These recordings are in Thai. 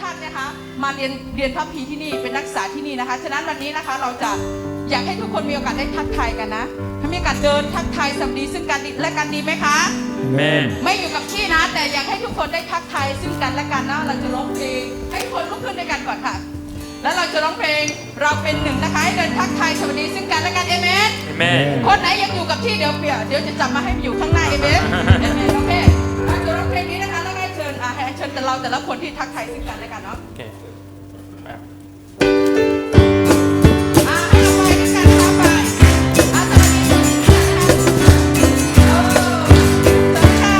ท่านนะคะ มาเรียนเรียนพระพีที่นี่เป็นนักศึกษาที่นี่นะคะ ฉะนั้นวันนี้นะคะเราจะอยากให้ทุกคนมีโอกาสได้ทักทายกันนะถ้ามีโอกาสเดินทักทายสวัสดีซึ่งกันและกันดีไหมคะแม่ไม่อยู่กับที่นะ แต่อยากให้ทุกคนได้ทักทายซึ่งกันและกันนะเราจะร้องเพลงให้ทุกคนลุกขึ้นด้วยกันก่อนค่ะ แล้วเราจะร้องเพลงเราเป็นหนึ่งนะคะให้เดินทักทายสวัสดีซึ่งกันและกันเอเมนแม่คนไหนยังอยู่กับที่เดี๋ยวเปียเดี๋ยวจะจับมาให้อยู่ข้างหน้าเอเมนเอเมนโอเคเราจะร้องเพลงนี้นะคะแล้วให้ เชิญอะให้เชิญแต่เราแต่ละคนที่ทักทายซึ่งกันและกันเนาะ โอเคแบบอะให้เราไปด้วยกันนะคะไปอะสวัสดีค่ะ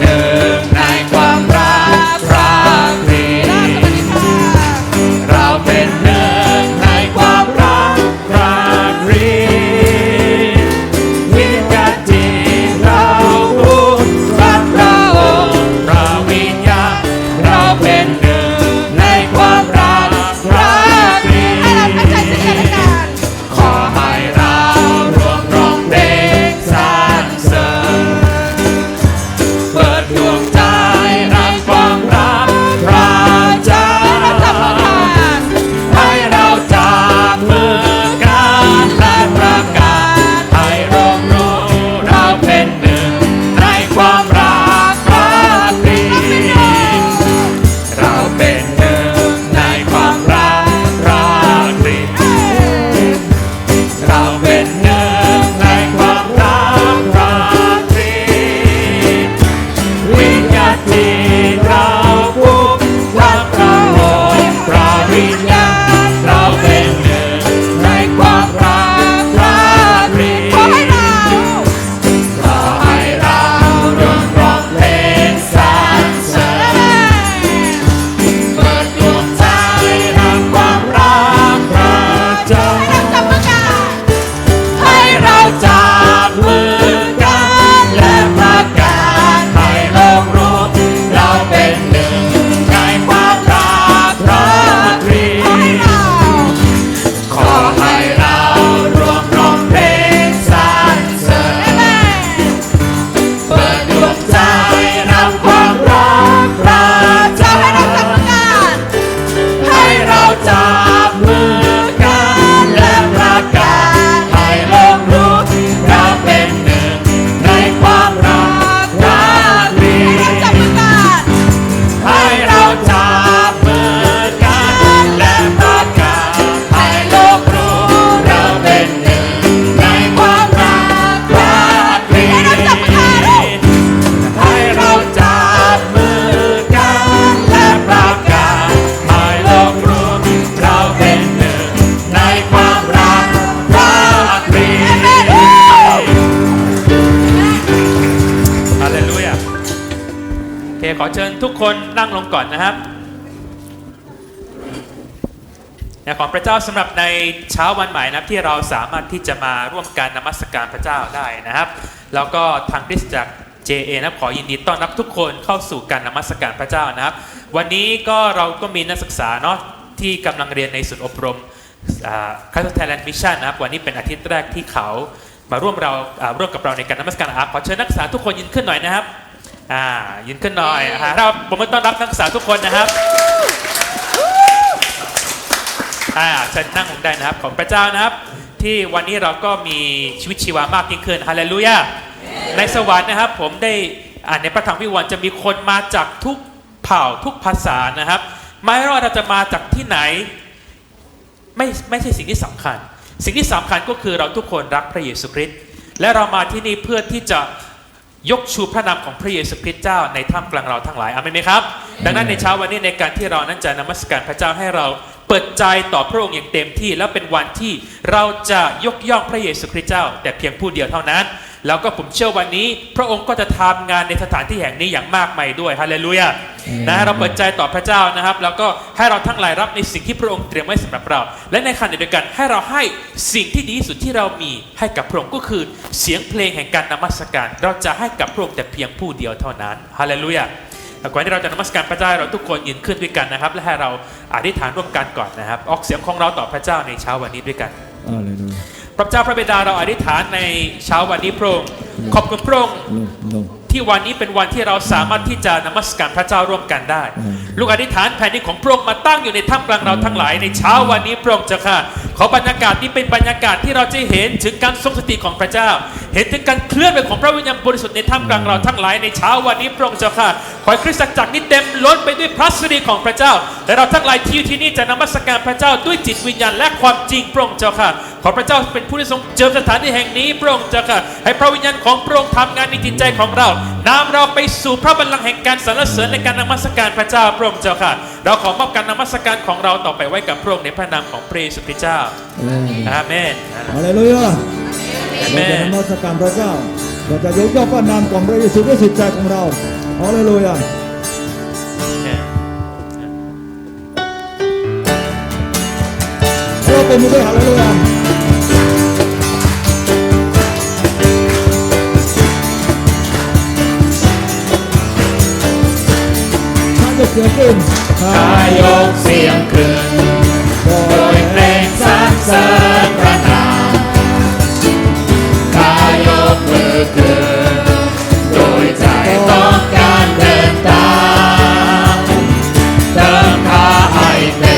เออ ขอพระเจ้าสำหรับในเช้าวันใหม่นะครับที่เราสามารถที่จะมาร่วมการนมัสการพระเจ้าได้นะครับ แล้วก็ทางคริสตจักร JA นะขอยินดีต้อนรับทุกคนเข้าสู่การนมัสการพระเจ้านะครับ วันนี้ก็เราก็มีนักศึกษาเนาะที่กำลังเรียนในศูนย์อบรมคาสไทยแลนด์มิชชั่นนะครับวันนี้เป็นอาทิตย์แรกที่เขามาร่วมเราร่วมกับเราในการนมัสการอาขอเชิญนักศึกษาทุกคนยืนขึ้นหน่อยนะครับอ่ายืนขึ้นหน่อยอ่าเราผมต้อนรับนักศึกษาทุกคนนะครับ อ่าเชิญนั่งลงได้นะครับ ของพระเจ้านะครับ ที่วันนี้เราก็มีชีวิตชีวามากยิ่งขึ้นฮาเลลูยาในสวรรค์นะครับ ผมได้อ่านในพระธรรมวิวรณ์จะมีคนมาจากทุกเผ่าทุกภาษานะครับ ไม่ว่าเราจะมาจากที่ไหนไม่ไม่ใช่สิ่งที่สำคัญ สิ่งที่สำคัญก็คือเราทุกคนรักพระเยซูคริสต์และเรามาที่นี่เพื่อที่จะยกชูพระนามของพระเยซูคริสต์เจ้าในท่ามกลางเราทั้งหลายอาเมนไหมครับ ดังนั้นในเช้าวันนี้ในการที่เรานั้นจะนมัสการพระเจ้าให้เรา เปิดใจต่อพระองค์อย่างเต็มที่ และเป็นวันที่เราจะยกย่องพระเยซูคริสต์เจ้า แต่เพียงผู้เดียวเท่านั้น แล้วก็ผมเชื่อวันนี้ พระองค์ก็จะทำงานในสถานที่แห่งนี้อย่างมากมายด้วยฮาเลลูยานะเราเปิดใจต่อพระเจ้านะครับ แล้วก็ให้เราทั้งหลายรับในสิ่งที่พระองค์เตรียมไว้สำหรับเรา และในขณะเดียวกันให้เราให้สิ่งที่ดีที่สุดที่เรามีให้กับพระองค์ก็คือเสียงเพลงแห่งการนมัสการ เราจะให้กับพระองค์แต่เพียงผู้เดียวเท่านั้นฮาเลลูยา ก่อนที่เราจะนมัสการพระเจ้าเราทุกคนยืนขึ้นด้วยกันนะครับ และให้เราอธิษฐานร่วมกันก่อนนะครับ ออกเสียงของเราต่อพระเจ้าในเช้าวันนี้ด้วยกัน Hallelujah. พระเจ้าพระบิดาเราอธิษฐานในเช้าวันนี้พระองค์ขอบคุณพระองค์ No, no. ที่วันนี้เป็นวันที่เราสามารถที่จะนมัสการพระเจ้าร่วมกันได้ ลูกอธิษฐานแผ่นดินของพระองค์มาตั้งอยู่ในท่ามกลางเราทั้งหลายในเช้าวันนี้พระองค์เจ้าค่ะ ขอบรรยากาศนี้เป็นบรรยากาศที่เราจะเห็นถึงการทรงสถิตของพระเจ้า เห็นถึงการเคลื่อนไปของพระวิญญาณบริสุทธิ์ในท่ามกลางเราทั้งหลายในเช้าวันนี้พระองค์เจ้าค่ะ ขอให้คริสตจักรนี้เต็มล้นไปด้วยพระสิริของพระเจ้า และเราทั้งหลายที่อยู่ที่นี่จะนมัสการพระเจ้าด้วยจิตวิญญาณและความจริงพระองค์เจ้าค่ะ ขอพระเจ้าเป็นผู้ที่ทรงเจิมสถานที่แห่งนี้พระองค์เจ้าค่ะ ให้พระวิญญาณของพระองค์ทำงานในจิตใจของเรานำเราไปสู่พระบัลลังก์แห่งการสรรเสริญในการนมัสการพระเจ้าพระองค์เจ้าค่ะ เราขอมอบการนมัสการของเราต่อไปไว้กับพระองค์ในพระนามของพระเยซูคริสต์เจ้าอาเมนฮาเลลูยาอาเราเมจะนนมัสการพระเจ้าเราจะยกย่องพระนามของพระเยซูด้วยจิตใจของเราฮาเลลูยาเราเป็นมือด้วยฮาเลลูยาท่านจะเสียงขึ้นขายกเสียงขึ้นโดยเพลงสรร เสริญพระนามขายกมือขึ้นโดยใจต้องการเดินตามเติมข้าให้เต็ม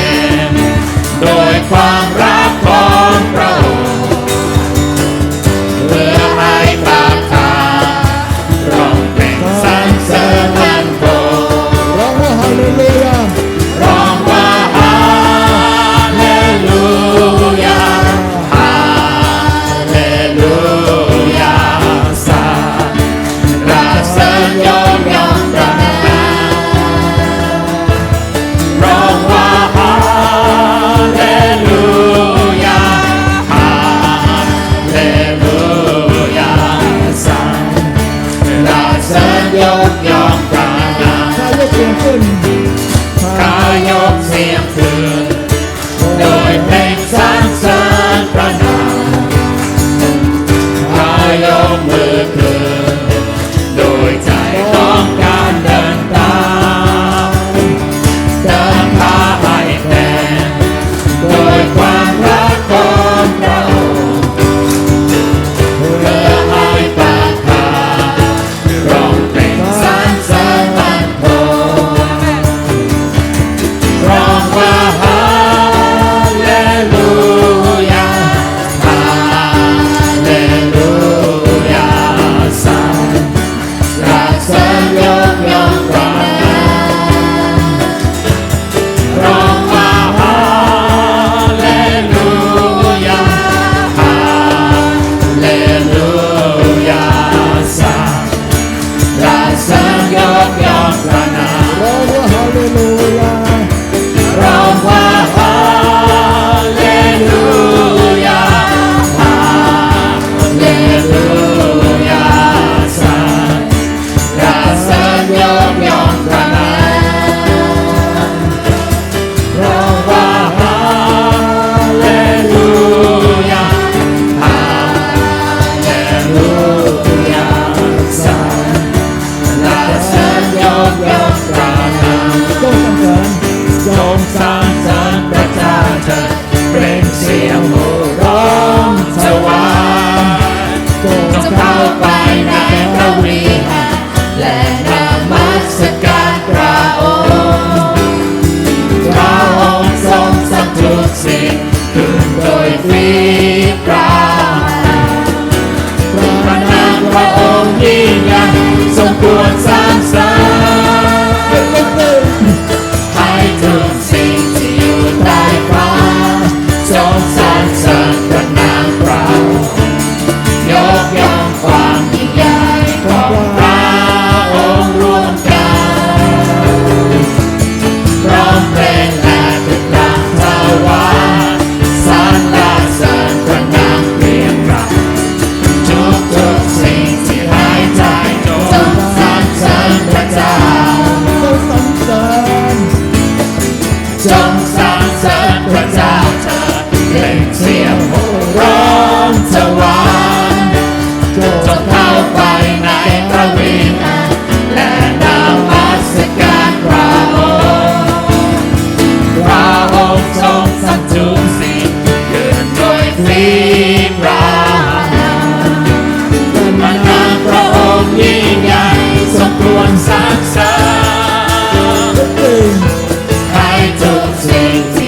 gentle sweet.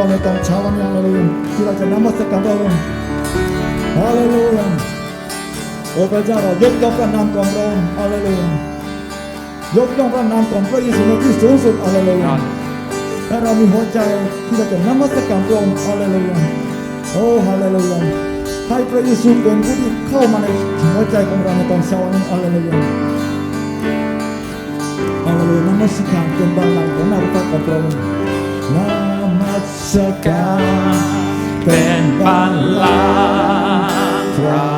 องในตอนเช้าวันนี้ฮาเลลูยาที่เราจะนมัสการพระองค์ฮาเลลูยาโอ้พระเจ้าเรายกย่องพระนามของพระองค์ฮาเลลูยายกย่องพระนามของพระเยซูที่สูงสุดฮาเลลูยาและเรามีหัวใจที่เราจะนมัสการพระองค์ฮาเลลูยาโอ้ฮาเลลูยาให้พระเยซูเป็นผู้ที่เข้ามาในหัวใจของเราในตอนเช้าวันนี้ฮาเลลูยาฮาเลลูยานมัสการเป็นบารมีของนาฬิกาของพระองค์ สการเป็นบัลลังก์เรา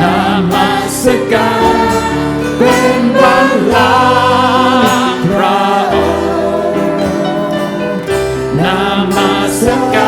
นามัสการเป็นบัลลังก์เรานามัสการ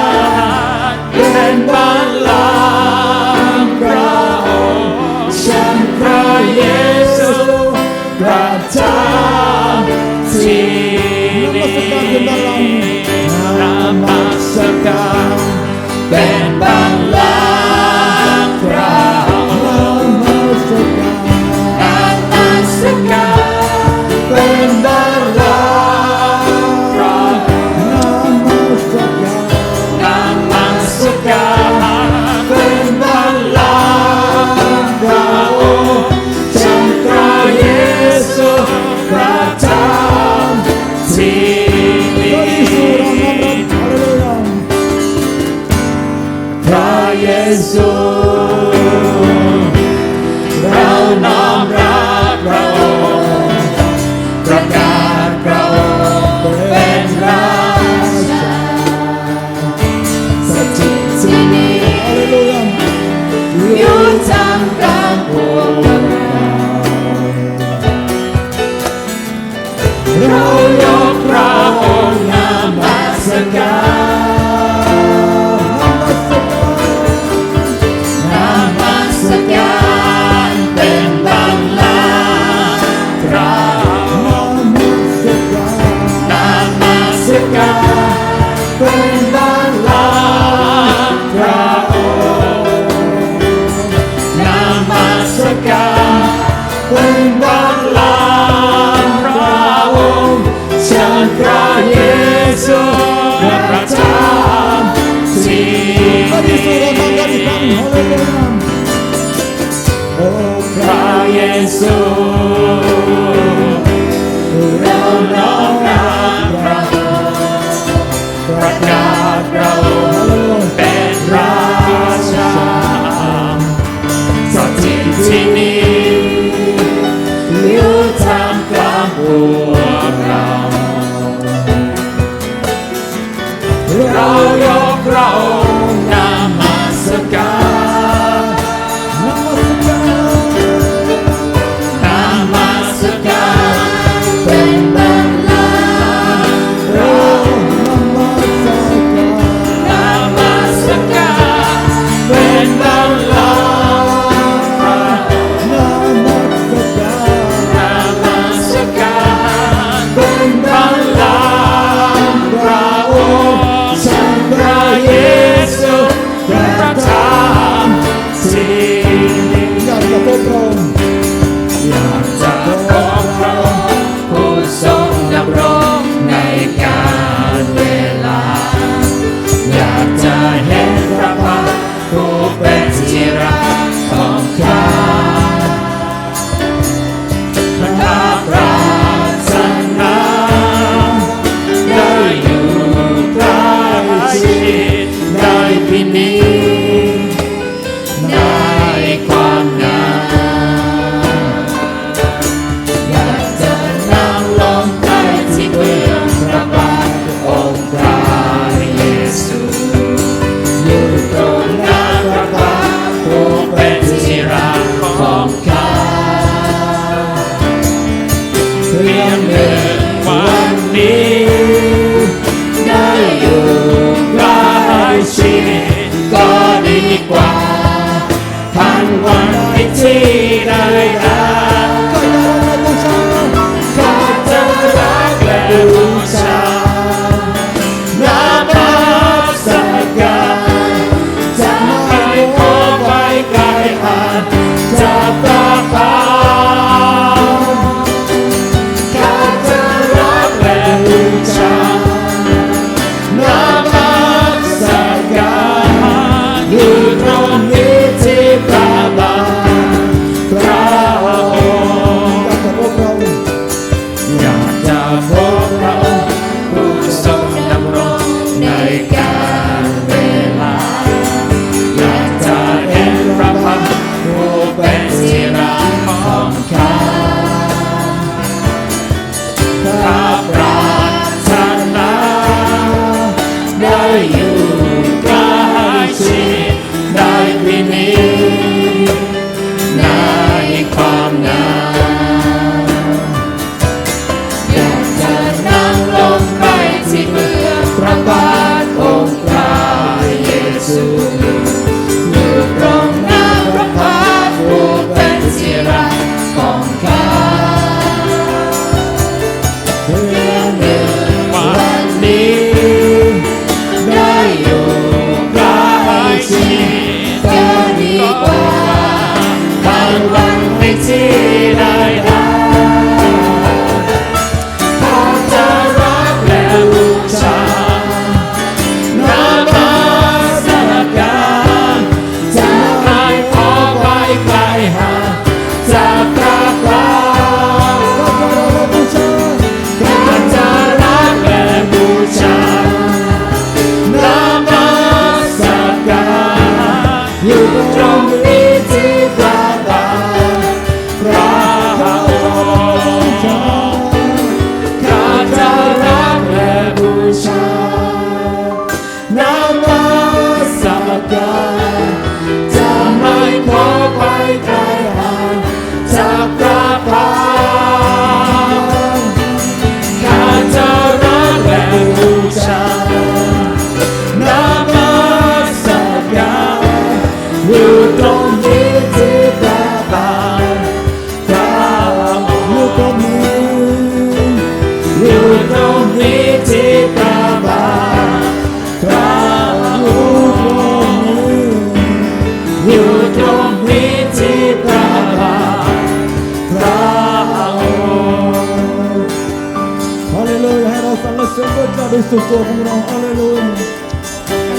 Kristus Tuhan murah Haleluya.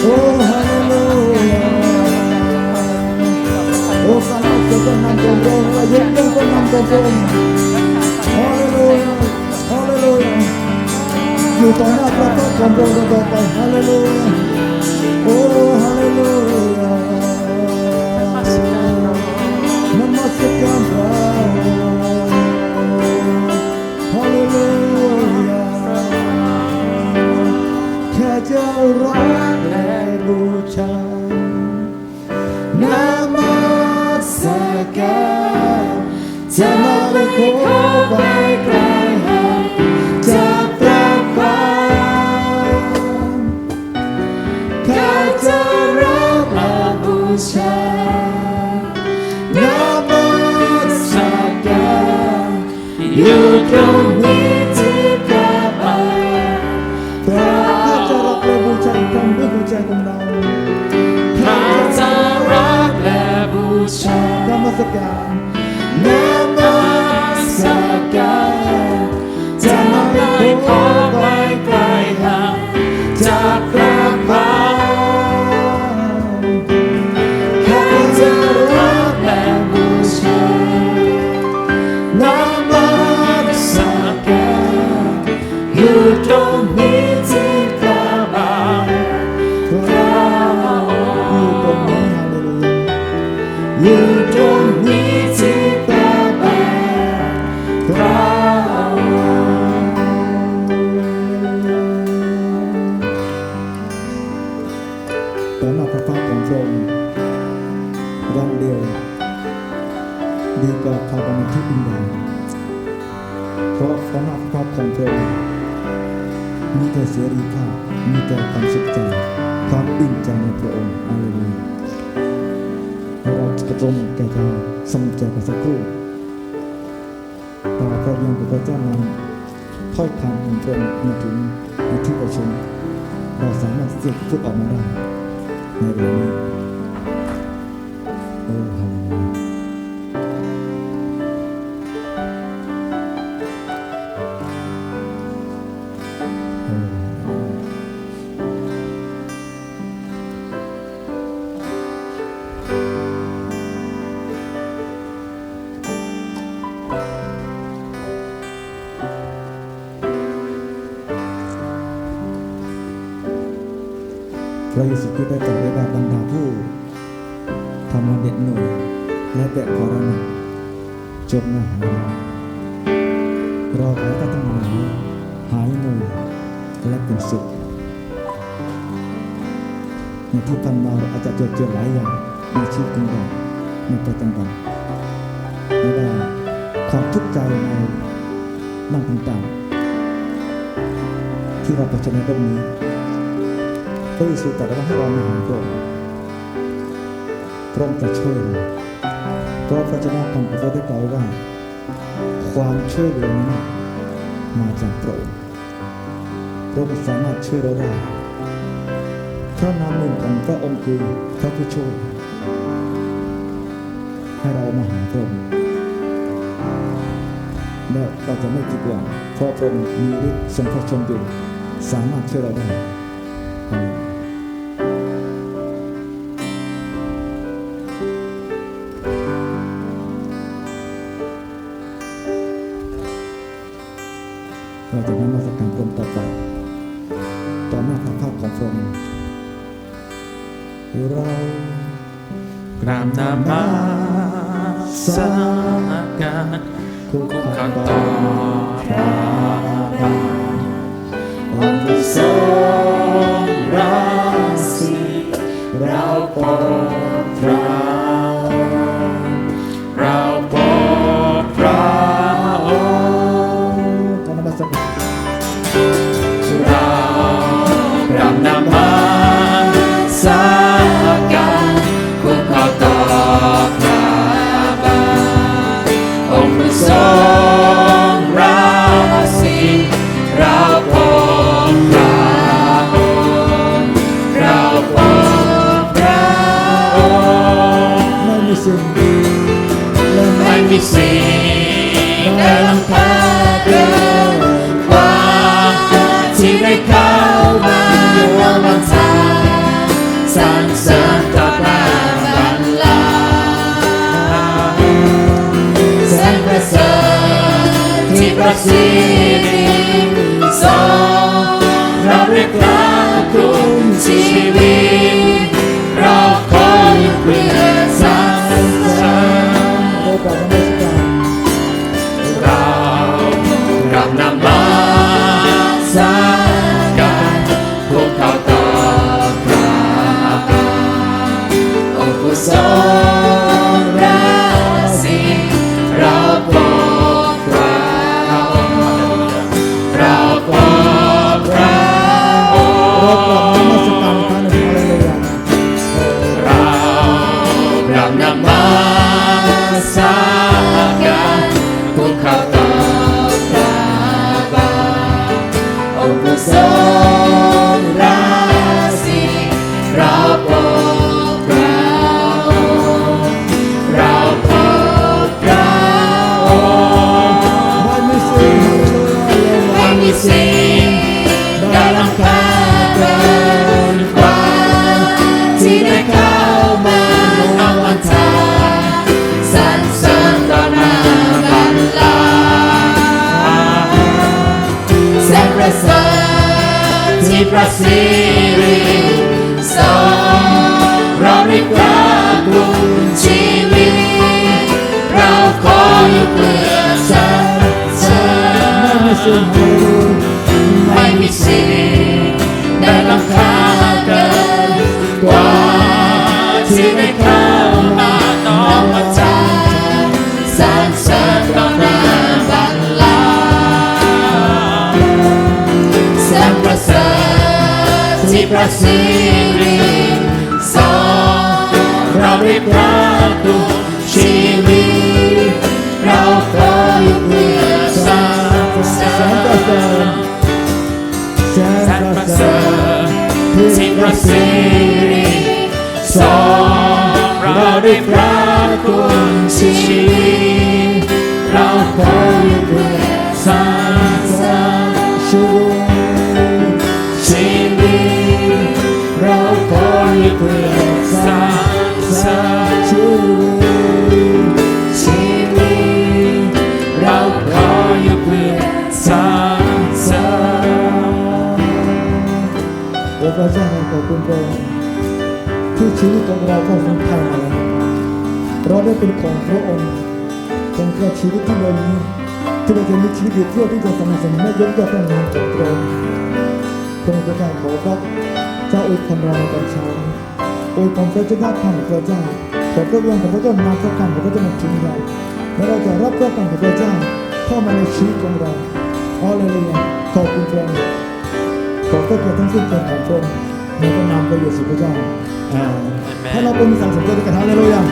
Oh Haleluya. Oh kalau tuhan kau lagi ketenang kau Haleluya. Haleluya. Jutana kata kau Haleluya. มัส พมีแต่ความสุขใจ ความอิ่มใจในพระองค์ฮาเลลูยาเราจะจงแก่กาสมใจกันสักครู่ต่อพระยังพระเจ้านำถ้อยคำของพระองค์มาถึงในที่ประชุมเราสามารถเสียพูดออกมาได้ในเรื่องนี้โอ้ฮาเลลู พระเยซูคริสต์ได้ตรัสไว้ว่าบรรดาผู้ทำงาเหน็ดหนื่อยและแบกภาระหนักจงมาหาเราขอให้ท่านทั้งหลายหายหนื่อยและเป็นสุขในที่ผ่านมาเราอาจจะเจอเจอหลายอย่างในชีวิตของเราในประจำวันไม่ว่าความทุกข์ใจในด้านต่างๆ ที่เราเผชิญในโลกนี้ ระเยซูตรัสว่าให้เรามาหาพระองค์พระองค์จะช่วยเราเพราะพระเจ้าของพระเจ้าได้กล่าวว่า ความช่วยเหลือนั้นมาจากพระองค์พระองค์สามารถช่วยเราได้พระนามหนึ่งของพระองค์คือพระผู้ช่วยให้เรามาหาพระองค์และเราจะไม่ผิดหวังเพราะพระองค์มีฤทธิ์ทรงพระชนอยู่สามารถช่วยเราได้ เราจะนำมาสักการพระองค์ต่อไปต่อหน้าพระภาพของพระองค์เรากราบนามัสการคุกคุกขัขันนต่ต่ออพพระระบาบาททองค์ผู้ทรงรักสิเราโปรดพระ ป ไม่มีสิ่งฮาเลลูยาไม่มีสิ่งใดล้ำค่าเกินกว่าที่ได้เข้ามาน้อมมาจาสรรเสริญต่อหน้าบัลลังก์แสนประเสริฐที่พระสิริทรงเราเรียกรักดูชีวิตเราขออยู่เประเสริฐแสนประเสริฐฐที่พระสิริทรงเราได้พระคุณชีวิเราขออยู่เพื่อสรรเสริญชีวิตชีวิตเราขออยู่ ที่ชีวิตของเราก็คงไทยมาแล้วเราได้เป็นของพระองค์ทรงแค่ชีวิตที่เรามีที่เราจะมีชีวิตอยู่เพื่อที่จะสนับสนุนและยกย่องพระนามของพระองค์พระองค์พระเจ้าขอพรับเจ้าอวยพรเราในตอนเช้าอวยพรพระเจ้าข้านพระเจ้าขอพระองค์ของพระเจ้ามาพระคำของพระเจ้ามาถึงเราและเราจะรับพระคำของพระเจ้าเข้ามาในชีวิตของเราฮาเลลูยาขอบคุณพระองค์ขอพระเกียรติทั้งสิ้นเป็นของพระองค์ในพระนามพระเยซูพระเจ้า ให้เราเป็นสังสมเกิดกันทั้งในโลอยัง